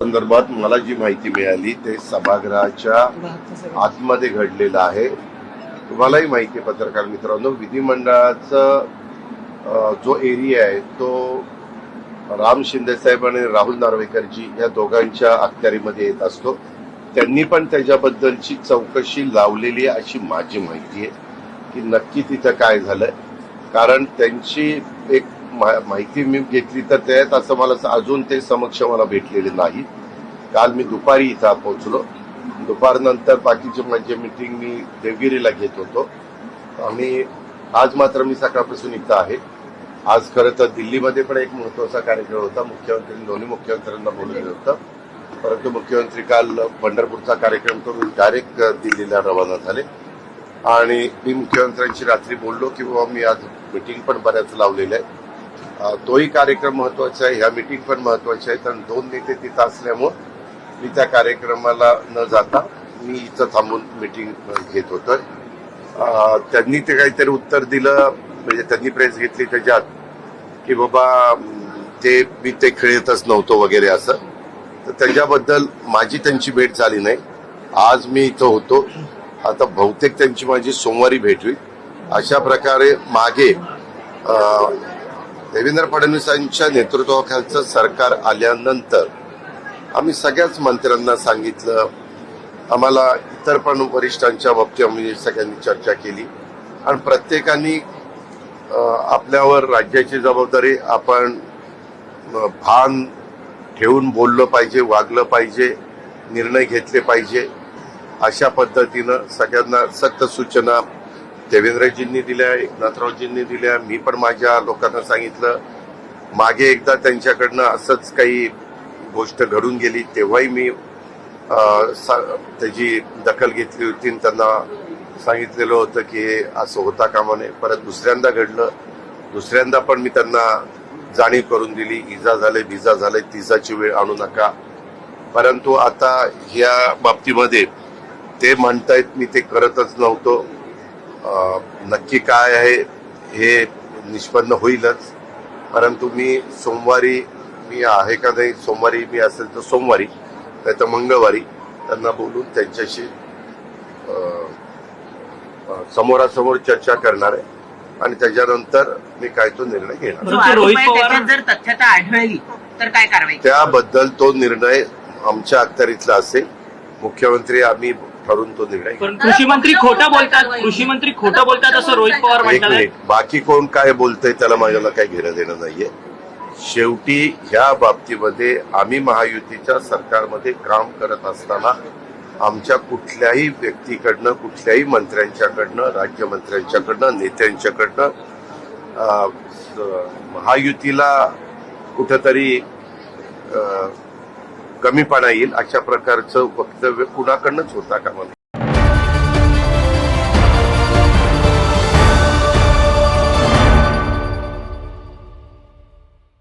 संदर्भात मला जी माहिती मिळाली ते सभागृहाच्या आतमध्ये घडलेलं आहे. तुम्हालाही माहिती आहे पत्रकार मित्रांनो विधिमंडळाचं जो एरिया आहे तो राम शिंदेसाहेब आणि राहुल नार्वेकरजी या दोघांच्या अखत्यारीमध्ये येत असतो. त्यांनी पण त्याच्याबद्दलची चौकशी लावलेली आहे अशी माझी माहिती आहे की नक्की तिथं काय झालंय. कारण त्यांची एक माहिती मी घेतली तर त्यात असं मला अजून ते समक्ष मला भेटलेले नाही. काल मी दुपारी इथं पोहोचलो. दुपारनंतर बाकीची म्हणजे मिटिंग मी देवगिरीला घेत होतो. आम्ही आज मात्र मी सकाळपासून इथं आहे. आज खरं तर दिल्लीमध्ये पण एक महत्त्वाचा कार्यक्रम होता. मुख्यमंत्री दोन्ही मुख्यमंत्र्यांना बोलवलं होतं. परंतु मुख्यमंत्री काल पंढरपूरचा कार्यक्रम करून डायरेक्ट दिल्लीला रवाना झाले. आणि मी मुख्यमंत्र्यांशी रात्री बोललो की बाबा मी आज मिटिंग पण बऱ्याच लावलेल्या आहे तोही कार्यक्रम महत्त्वाचा आहे ह्या मिटिंग पण महत्वाची आहे. कारण दोन नेते तिथं असल्यामुळं मी त्या कार्यक्रमाला न जाता मी इथं थांबून मिटिंग घेत होतो. त्यांनी ते काहीतरी उत्तर दिलं म्हणजे त्यांनी प्रेस घेतली त्याच्यात की बाबा ते मी ते खेळतच नव्हतो वगैरे असं. तर त्याच्याबद्दल माझी त्यांची भेट झाली नाही. आज मी इथं होतो. आता बहुतेक त्यांची माझी सोमवारी भेट होईल. अशा प्रकारे मागे देवेंद्र फडणवीसांच्या नेतृत्वाखालचं सरकार आल्यानंतर आम्ही सगळ्याच मंत्र्यांना सांगितलं. आम्हाला इतर पण वरिष्ठांच्या बाबतीत आम्ही सगळ्यांनी चर्चा केली. आणि प्रत्येकाने आपल्यावर राज्याची जबाबदारी आपण भान ठेवून बोललं पाहिजे वागलं पाहिजे निर्णय घेतले पाहिजे. अशा पद्धतीनं सगळ्यांना सक्त सूचना देवेंद्रजींनी दिल्या एकनाथरावजींनी दिल्या. मी पण माझ्या लोकांना सांगितलं मागे एकदा त्यांच्याकडनं असंच काही गोष्ट घडून गेली तेव्हाही मी सा- त्याची दखल घेतली होती आणि त्यांना सांगितलेलं होतं की हे असं होता कामा नये. परत दुसऱ्यांदा घडलं. दुसऱ्यांदा पण मी त्यांना जाणीव करून दिली इजा झाले विजा झाले तिजाची वेळ आणू नका. परंतु आता ह्या बाबतीमध्ये ते म्हणतायत मी ते करतच नव्हतो. नक्की काय आहे हे निष्पन्न होईलच. परंतु मी सोमवारी मी आहे का नाही सोमवारी मी असेल तर सोमवारी नाही तर मंगळवारी त्यांना बोलून त्यांच्याशी समोरासमोर चर्चा करणार आहे. आणि त्याच्यानंतर मी काय तो निर्णय घेणार. जर तथ्यता आढळली तर काय कारवाई? त्याबद्दल तो निर्णय आमच्या अखत्यारीतला असेल. मुख्यमंत्री आम्ही ठरवून तो. पण कृषी मंत्री खोटं बोलतात कृषी मंत्री खोटं बोलतात असं रोहित पवार एक म्हणतात मिनिट. बाकी कोण काय बोलतंय त्याला माझ्याला काही घेणं देणं नाहीये. शेवटी ह्या बाबतीमध्ये आम्ही महायुतीच्या सरकारमध्ये काम करत असताना आमच्या कुठल्याही व्यक्तीकडनं कुठल्याही मंत्र्यांच्याकडनं राज्यमंत्र्यांच्याकडनं नेत्यांच्याकडनं अं, स- महायुतीला कुठंतरी अं, कमीपणा येईल अशा प्रकारचं वक्तव्य कुणाकडनंच होता कामा नये.